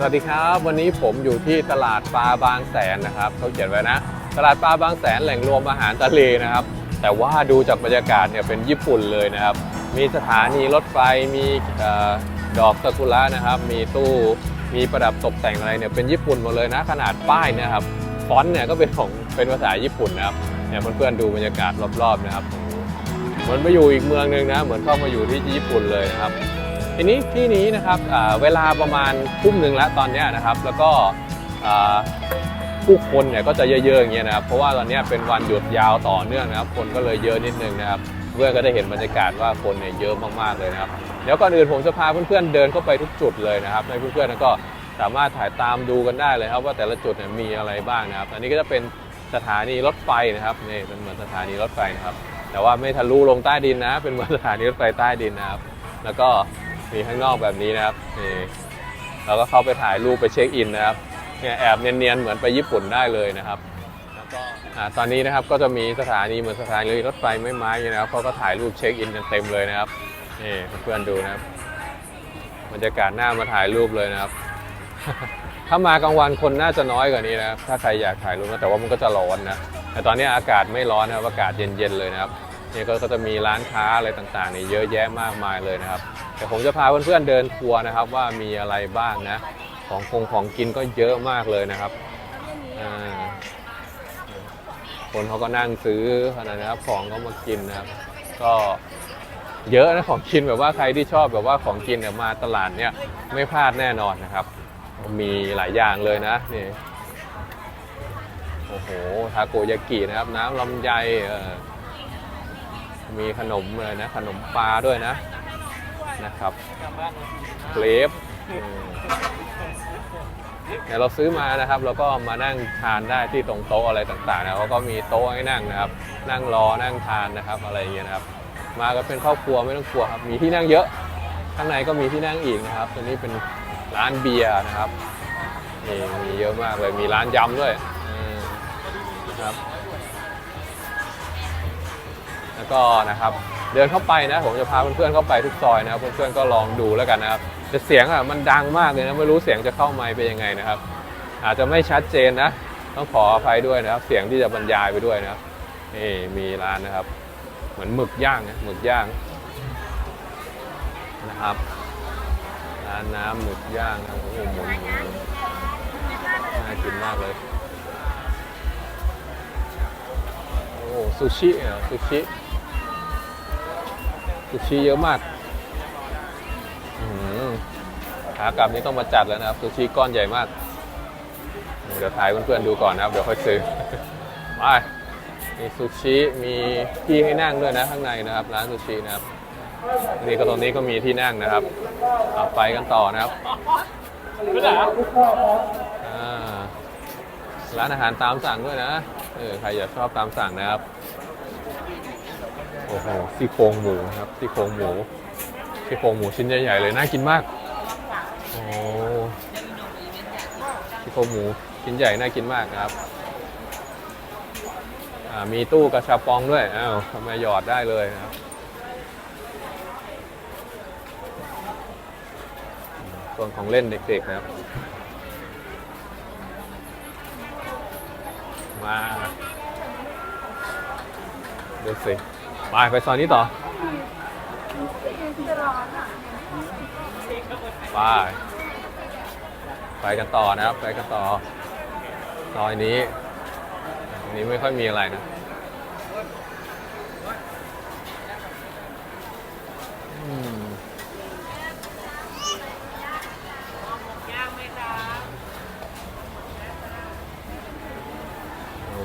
สวัสดีครับวันนี้ผมอยู่ที่ตลาดปลาบางแสนนะครับเขาเขียนไว้นะ ตลาดปลาบางแสนแหล่งรวมอาหารทะเลนะครับ แต่ว่าดูจากบรรยากาศเนี่ยเป็นญี่ปุ่นเลยนะครับ มีสถานีรถไฟมีออดอกซากุระนะครับ มีตู้มีประดับตกแต่งอะไรเนี่ยเป็นญี่ปุ่นหมดเลยนะ ขนาดป้ายนะครับฟอนต์เนี่ยก็เป็นของเป็นภาษาญี่ปุ่นนะครับเนี่ยเพื่อนๆดูบรรยากาศรอบๆนะครับเหมือนมาอยู่อีกเมืองหนึงนะ เหมือนเข้ามาอยู่ที่ญี่ปุ่นเลยนะครับ ทีนี้ที่นี้นะครับเวลาประมาณทุ่มหนึ่งแล้วตอนนี้นะครับ แล้วก็ผู้คนเนี่ยก็จะเยอะๆอย่างเงี้ยนะครับ เพราะว่าตอนนี้เป็นวันหยุดยาวต่อเนื่องนะครับ คนก็เลยเยอะนิดนึงนะครับ เพื่อนก็ได้เห็นบรรยากาศว่าคนเนี่ยเยอะมากๆเลยนะครับ เดี๋ยวก่อนอื่นผมจะพาเพื่อนๆเดินเข้าไปทุกจุดเลยนะครับ ให้เพื่อนๆก็สามารถถ่ายตามดูกันได้เลยครับ ว่าแต่ละจุดเนี่ยมีอะไรบ้างนะครับ อันนี้ก็จะเป็นสถานีรถไฟนะครับนี่เป็นเหมือนสถานีรถไฟนะครับ แต่ว่าไม่ทะลุลงใต้ดินนะ เป็นเหมือนสถานีรถไฟใต้ดินนะครับ แล้วก็ มีข้างนอกแบบนี้นะครับนี่เราก็เข้าไปถ่ายรูปไปเช็คอินนะครับเนี่ยแอบเนียนๆเหมือนไปญี่ปุ่นได้เลยนะครับแล้วก็ตอนนี้นะครับก็จะมีสถานีเหมือนสถานีรถไฟไม่ไม้อย่นี้นะครับเขาก็ถ่ายรูปเช็คอินกันเต็มเลยนะครับนี่เพื่อนดูนะครับบรรยากาศหน้ามาถ่ายรูปเลยนะครับ ถ้ามากลางวันคนน่าจะน้อยกว่านี้นะครับถ้าใครอยากถ่ายรูปนะแต่ว่ามันก็จะร้อนนะแต่ตอนนี้อากาศไม่ร้อนนะครับอากาศเย็นๆเลยนะครับนี่ก็ก็จะมีร้านค้าอะไรต่างๆนี่เยอะแยะมากมายเลยนะครับ แต่ผมจะพาเพื่อนๆเดินทัวร์นะครับ ว่ามีอะไรบ้างนะ ของคงของกินก็เยอะมากเลยนะครับคนเขาก็นั่งซื้อขนาดนะครับของก็มากินนะครับ ก็เยอะนะของกินแบบว่าใครที่ชอบแบบว่าของกินเนี่ยมาตลาดเนี่ยไม่พลาดแน่นอนนะครับ มีหลายอย่างเลยนะนี่โอ้โหทาโกยากินะครับ น้ำลำไยมีขนมเลยนะ ขนมปลาด้วยนะ นะครับเครปเนี่ยเราซื้อมานะครับเราก็มานั่งทานได้ที่ตรงโต๊ะอะไรต่างๆนะเขาก็มีโต๊ะให้นั่งนะครับ นั่งรอนั่งทานนะครับอะไรอย่างเงี้ยนะครับ มากันเป็นครอบครัวไม่ต้องกลัวครับมีที่นั่งเยอะ ข้างในก็มีที่นั่งอีกนะครับ ตัวนี้เป็นร้านเบียร์นะครับนี่มีเยอะมากเลยมีร้านยำด้วยนะครับ แล้วก็นะครับ เดินเข้าไปนะผมจะพาเพื่อนๆเข้าไปทุกซอยนะครับ เพื่อนๆก็ลองดูแล้วกันนะครับแต่เสียงอะมันดังมากเลยนะไม่รู้เสียงจะเข้าไมค์เป็นยังไงนะครับ อาจจะไม่ชัดเจนนะ ต้องขออภัยด้วยนะครับ เสียงที่จะบรรยายไปด้วยนะครับนี่มีร้านนะครับ เหมือนหมึกย่างนะหมึกย่างนะครับร้านน้ำหมึกย่างนะโอ้โหมุนหมุนน่ากินมากเลยโอ้ซูชิเหรอซูชิ ซูชิเยอะมากอื้อหือขากลับนี้ต้องมาจัดแล้วนะครับซูชิก้อนใหญ่มาก เดี๋ยวถ่ายเพื่อนๆดูก่อนนะครับ เดี๋ยวค่อยซื้อไปมีซูชิมีที่ให้นั่งด้วยนะข้างในนะครับ ร้านซูชินะครับนี่ก็ตรงนี้ก็มีที่นั่งนะครับเอาไปกันต่อนะครับร้านอาหารตามสั่งด้วยนะเออใครอยากชอบตามสั่งนะครับ โอ้โหซี่โครงหมูนะครับซี่โครงหมูซี่โครงหมูชิ้นใหญ่ๆเลยน่ากินมากโอ้ซี่โครงหมูชิ้นใหญ่น่ากินมากครับอ่ามีตู้กระชับปองด้วยอ้าวทำไมหยอดได้เลยนะครับส่วนของเล่นเด็กๆนะครับ มาดูสิ ไปไปซอยนี้ต่อไปไปกันต่อนะครับ ไปกันต่อซอยนี้อันนี้ไม่ค่อยมีอะไรนะ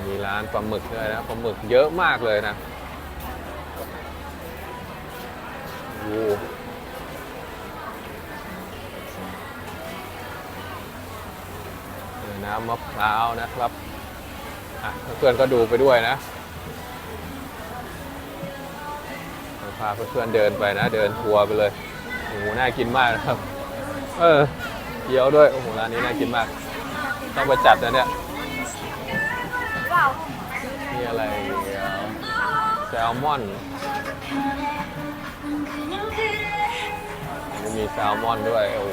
มีร้านปลาหมึกด้วยนะปลาหมึกเยอะมากเลยนะ น้ำมะพร้าวนะครับเพื่อนก็ดูไปด้วยนะพาเพื่อนเดินไปนะ เดินทัวร์ไปเลยโอ้โหน่ากินมากนะครับ เออเกี๊ยวด้วยโอ้โหร้านนี้น่ากินมาก ต้องไปจัดนะเนี่ยมีอะไรแซลมอน มีแซลมอนด้วยโอ้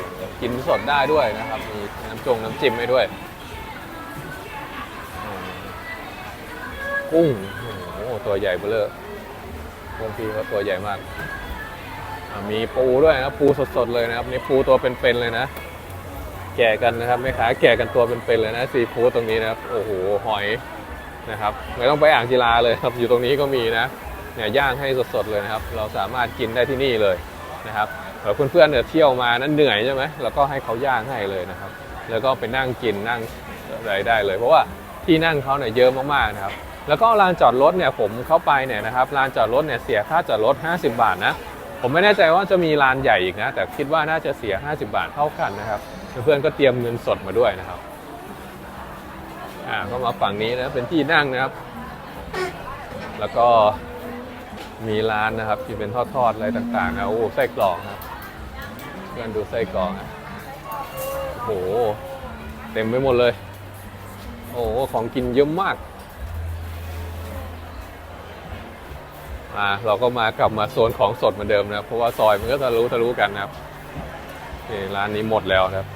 กินสดได้ด้วยนะครับ มีน้ำจงน้ำจิ้มให้ด้วย กุ้งโอ้ตัวใหญ่เบ้อเลยพวกพี่เขาตัวใหญ่มาก มีปูด้วยนะปูสดๆเลยนะครับนี่ปูตัวเป็นๆเลยนะ แก่กันนะครับไม่ขายแก่กันตัวเป็นๆเลยนะซีฟู้ดตรงนี้นะครับโอ้โหหอยนะครับไม่ต้องไปอ่างกีฬาเลยครับอยู่ตรงนี้ก็มีนะเนี่ยย่างให้สดๆเลยนะครับ เราสามารถกินได้ที่นี่เลยนะครับ เผื่อเพื่อนๆเนี่ยเที่ยวมานั้นเหนื่อยใช่ไหมแล้วก็ให้เขาย่างให้เลยนะครับ แล้วก็ไปนั่งกินนั่งอะไรได้เลย เพราะว่าที่นั่งเขาเนี่ยเยอะมากๆนะครับ แล้วก็ลานจอดรถเนี่ยผมเข้าไปเนี่ยนะครับลานจอดรถเนี่ยเสียค่าจอดรถ 50 บาทนะผมไม่แน่ใจว่าจะมีลานใหญ่อีกนะ แต่คิดว่าน่าจะเสีย 50 บาทเท่ากันนะครับเพื่อนๆก็เตรียมเงินสดมาด้วยนะครับอ่าก็มาฝั่งนี้นะเป็นที่นั่งนะครับ แล้วก็มีร้านนะครับที่เป็นทอดๆอะไรต่างๆนะโอ้ไส้กรอกครับ พื่อนดูไส้กรอกโอ้โห เต็มไปหมดเลย โอ้โห ของกินเยอะมากอ่าเราก็มากลับมาโซนของสดเหมือนเดิมนะครับเพราะว่าซอยมันก็ทะลุทะลุกันนะครับนี่ร้านนี้หมดแล้วครับ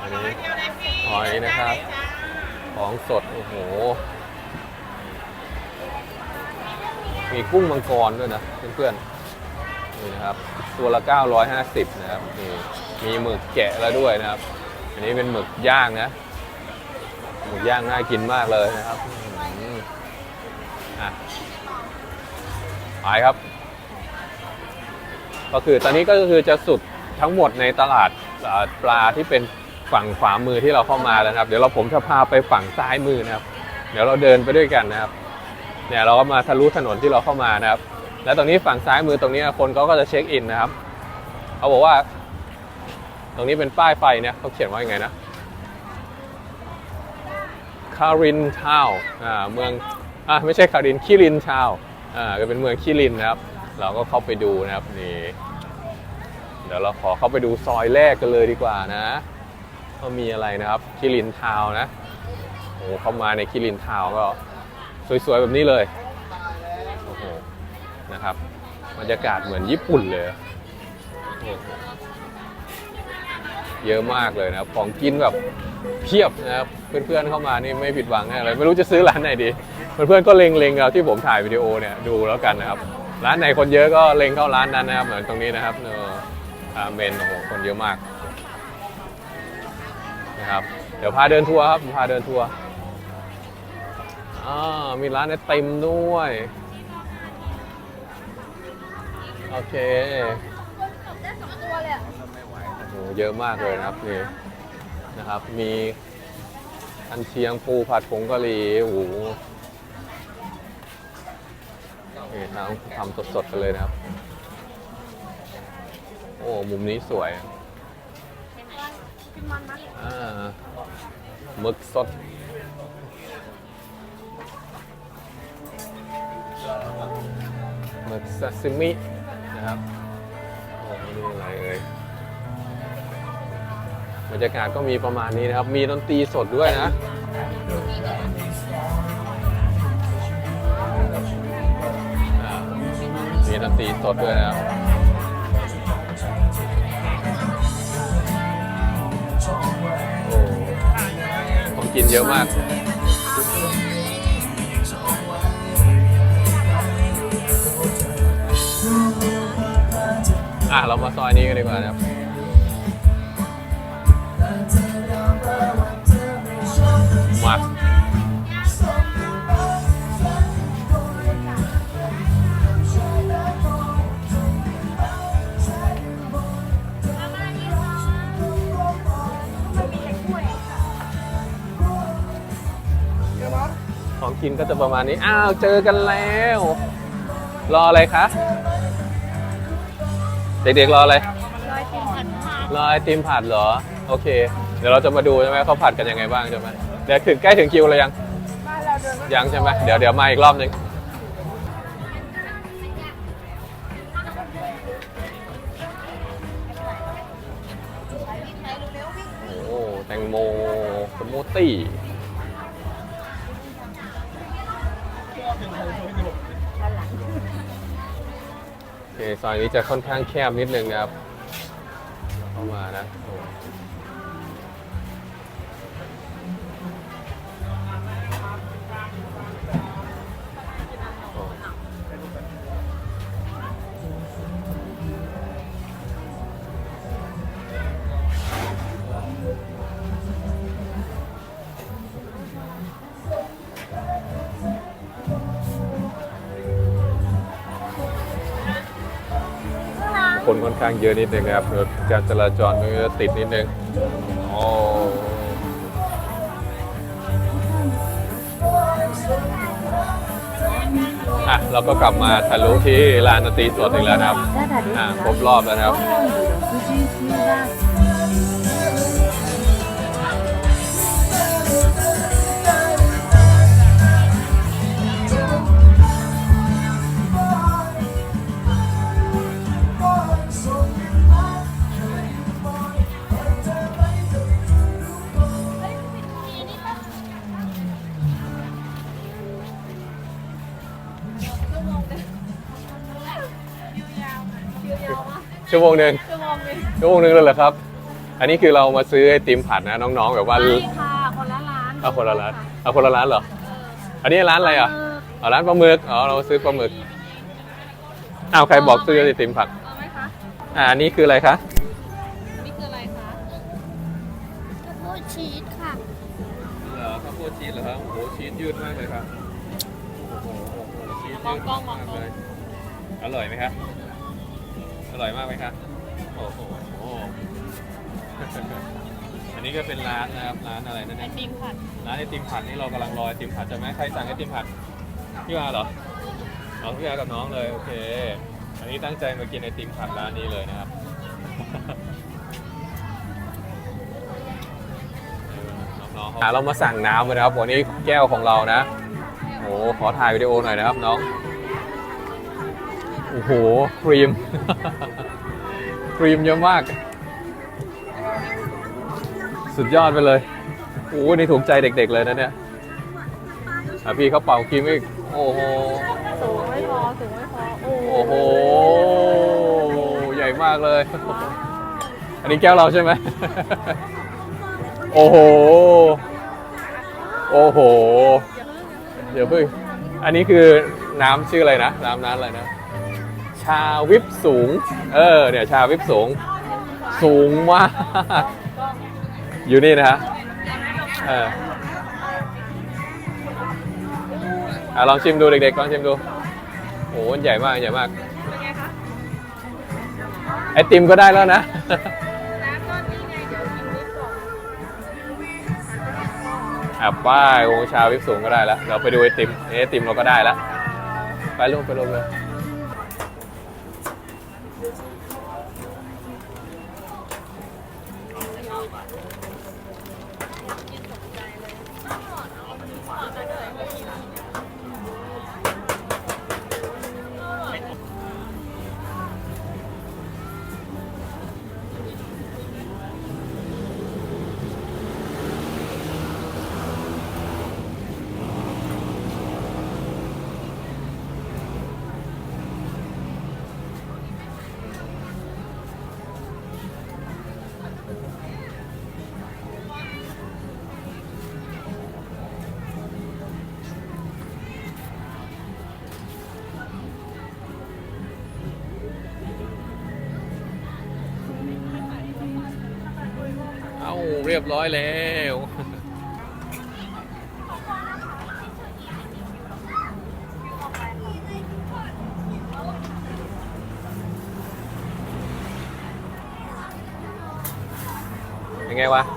อันนี้หอยนะครับ ของสด โอ้โห มีกุ้งมังกรด้วยนะเพื่อนๆนี่นะครับ ตัวละ 950 นะครับนี่มีหมึกแกะแล้วด้วยนะครับ อันนี้เป็นหมึกย่างนะหมึกย่างน่ากินมากเลยนะครับอะไปครับ ก็คือตอนนี้ก็คือจะสุดทั้งหมดในตลาดปลาที่เป็นฝั่งขวามือที่เราเข้ามาแล้วนะครับ เดี๋ยวเราผมจะพาไปฝั่งซ้ายมือนะครับ เดี๋ยวเราเดินไปด้วยกันนะครับ เนี่ยเราก็มาทะลุถนนที่เราเข้ามานะครับ แล้วตรงนี้ฝั่งซ้ายมือตรงนี้คนเขาก็จะเช็คอินนะครับเขาบอกว่า ตรงนี้เป็นป้ายไฟเนี่ยเขาเขียนว่ายังไงนะคารินทาวอ่าเมืองอ่าไม่ใช่คารินคิรินทาวอ่าก็เป็นเมืองคิรินนะครับ เราก็เข้าไปดูนะครับนี่เดี๋ยวเราขอเข้าไปดูซอยแรกกันเลยดีกว่านะว่ามีอะไรนะครับคิรินทาวนะโอ้เข้ามาในคิรินทาวก็สวยๆแบบนี้เลย นะครับบรรยากาศเหมือนญี่ปุ่นเลย เยอะมากเลยนะครับ ของกินแบบเพียบนะครับเพื่อนๆเข้ามานี่ไม่ผิดหวังแน่เลยไม่รู้จะซื้อร้านไหนดี เพื่อนๆก็เล็งๆเอาที่ผมถ่ายวิดีโอเนี่ยดูแล้วกันนะครับ ร้านไหนคนเยอะก็เล็งเข้าร้านนั้นนะครับเหมือนตรงนี้นะครับเนอเมนโอ้โหคนเยอะมากนะครับเดี๋ยวพาเดินทัวร์ครับพาเดินทัวร์อ่ามีร้านไอติมด้วย โอเคได้สองตัวเลยอะโอ้โหเยอะมากเลยนะครับนี่นะครับ มีอันเชียงปูผัดผงกะหรี่โอ้โหนี่ทำทำสดๆกันเลยนะครับ โอ้มุมนี้สวยอ่ามึกสดมึกซาซิมิ นะครับโอ้ไม่รู้อะไรเลยบรรยากาศก็มีประมาณนี้นะครับ มีดนตรีสดด้วยนะมีดนตรีสดด้วยนะครับโอ้ของกินเยอะมาก อะเรามาซอยนี้กันดีกว่านะครับมาของกินก็จะประมาณนี้ อ้าว เจอกันแล้ว รออะไรคะ เด็กๆรออะไรลอยกินผัดผักรอไอติมผัดเหรอ โอเค เดี๋ยวเราจะมาดูใช่ไหมเขาผัดกันยังไงบ้างใช่ไหมเดี๋ยวถึงใกล้ถึงคิวเลยยังบ้านเราเดินยังใช่ไหมเดี๋ยวเดี๋ยวมาอีกรอบหนึ่งโอ้โหแตงโมสมูทตี้ เคซอยนี้จะค่อนข้างแคบนิดนึงนะครับ เข้ามานะโอ้ คนค่อนข้างเยอะนิดนึงนะครับการจราจรมันจะติดนิดนึงโอ้อะเราก็กลับมาทะลุที่ลานดนตรีสดอีกแล้วนะครับอ่าครบรอบแล้วนะครับ ชั่วโมงหนึ่งชั่วโมงนึงชั่วโมงหนึ่งเลยเหรอครับ อันนี้คือเรามาซื้อไอติมผัดนะน้องๆแบบว่าไม่ค่ะคนละร้านเอาคนละร้านเอาคนละร้านเหรออันนี้ร้านอะไรอะเออเอาร้านปลาหมึกอ๋อเราซื้อปลาหมึกอ้าวใครบอกซื้อไอติมผัดเอาไหมคะอ่าอันนี้คืออะไรคะนี่คืออะไรคะข้าวโพดชีสค่ะเหรอข้าวโพดชีสเหรอครับโอ้โหชีสยืดมากเลยครับโอ้โหชีสยืดมากเลยอร่อยไหมครับ อร่อยมากไหมครับโอ้โห อันนี้ก็เป็นร้านนะครับ ร้านอะไรนั่นไอเนี่ยติมผัดร้านไอติมผัดนี่เรากำลังรอไอติมผัดใช่ไหมใครสั่งไอติมผัด พี่วาเหรอเอาพี่วากับน้องเลย โอเค อันนี้ตั้งใจมากินไอติมผัดร้านนี้เลยนะครับ น้องๆเขาเรามาสั่งน้ำเลยนะครับวันนี้แก้วของเรานะ โอ้โหขอถ่ายวิดีโอหน่อยนะครับน้องโอ้โห ครีม ครีมเยอะมาก สุดยอดไปเลยโอ้โหนี่ถูกใจเด็กๆเลยนะเนี่ยอะพี่เขาเป่าครีมอีก โอ้โห สูงไม่พอสูงไม่พอ โอ้โอ้โหใหญ่มากเลย อันนี้แก้วเราใช่ไหม โอ้โห โอ้โห เดี๋ยวเพิ่ง อันนี้คือน้ำชื่ออะไรนะ น้ำน้ำอะไรนะ ชาวิปสูง เออเนี่ยชาวิปสูง สูงมากอยู่นี่นะฮะเอออะลองชิมดูเด็กๆลองชิมดูโอ้โหมันใหญ่มากใหญ่มากเป็นไงคะไอติมก็ได้แล้วนะน้ำก็นี่ไงเดี๋ยวกินนิดก่อนอะป้ายโอชาวิปสูงก็ได้แล้ว เราไปดูไอติมไอติมเราก็ได้แล้ว ไปลูกไปลูกเลย เรียบร้อยแล้ว เป็นไงวะ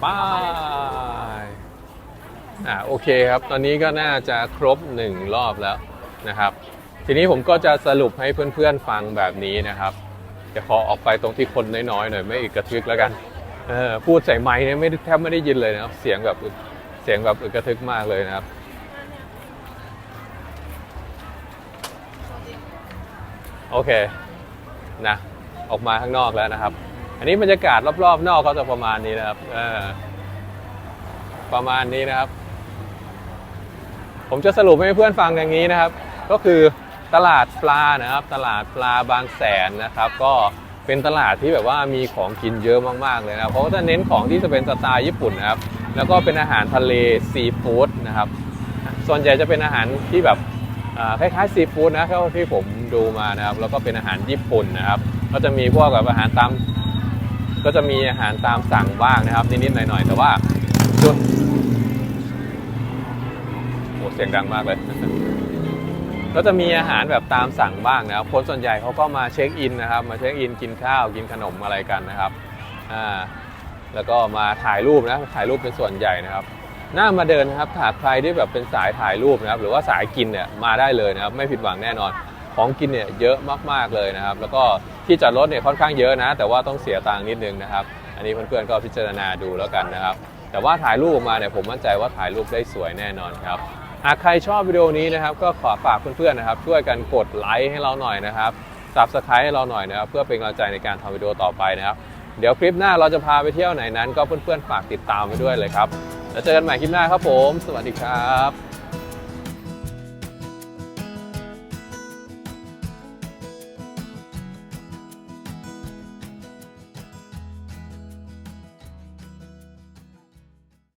ไป้ายอ่าโอเคครับ ตอนนี้ก็น่าจะครบหนึ่งรอบแล้วนะครับ ทีนี้ผมก็จะสรุปให้เพื่อนๆฟังแบบนี้นะครับจะขอออกไปตรงที่คนน้อยๆหน่อยไม่อึกกระทึกแล้วกันเออพูดใส่ไมค์เนี่ยไม่แทบไม่ได้ยินเลยนะครับ เสียงแบบเสียงแบบอึกกระทึกมากเลยนะครับโอเคนะออกมาข้างนอกแล้วนะครับ อันนี้บรรยากาศรอบๆ นอกก็จะประมาณนี้นะครับประมาณนี้นะครับ ผมจะสรุปให้เพื่อนฟังอย่างนี้นะครับ ก็คือตลาดปลานะครับ ตลาดปลาบางแสนนะครับ ก็เป็นตลาดที่แบบว่ามีของกินเยอะมากๆเลยนะครับเพราะว่าจะเน้นของที่จะเป็นสไตล์ญี่ปุ่นนะครับ แล้วก็เป็นอาหารทะเลซีฟู้ดนะครับ ส่วนใหญ่จะเป็นอาหารที่แบบคล้ายๆซีฟู้ดนะเท่าที่ผมดูมานะครับ แล้วก็เป็นอาหารญี่ปุ่นนะครับ ก็จะมีพวกแบบอาหารตาม ก็จะมีอาหารตามสั่งบ้างนะครับ นิดๆหน่อยๆ แต่ว่าจุดโอ้เสียงดังมากเลย ก็จะมีอาหารแบบตามสั่งบ้างนะครับ คนส่วนใหญ่เขาก็มาเช็คอินนะครับ มาเช็คอินกินข้าวกินขนมอะไรกันนะครับอ่าแล้วก็มาถ่ายรูปนะถ่ายรูปเป็นส่วนใหญ่นะครับน่ามาเดินนะครับถ้าหากใครที่แบบเป็นสายถ่ายรูปนะครับ หรือว่าสายกินเนี่ยมาได้เลยนะครับ ไม่ผิดหวังแน่นอน ของกินเนี่ยเยอะมากๆเลยนะครับ แล้วก็ที่จอดรถเนี่ยค่อนข้างเยอะนะ แต่ว่าต้องเสียตังค์นิดนึงนะครับ อันนี้เพื่อนๆก็พิจารณาดูแล้วกันนะครับ แต่ว่าถ่ายรูปออกมาเนี่ยผมมั่นใจว่าถ่ายรูปได้สวยแน่นอนครับหากใครชอบวิดีโอนี้นะครับ ก็ขอฝากเพื่อนๆนะครับ ช่วยกันกดไลค์ให้เราหน่อยนะครับซับสไครต์ให้เราหน่อยนะครับ เพื่อเป็นกำลังใจในการทำวิดีโอต่อไปนะครับ เดี๋ยวคลิปหน้าเราจะพาไปเที่ยวไหนนั้น ก็เพื่อนๆฝากติดตามไปด้วยเลยครับแล้วเจอกันใหม่คลิปหน้าครับผม สวัสดีครับ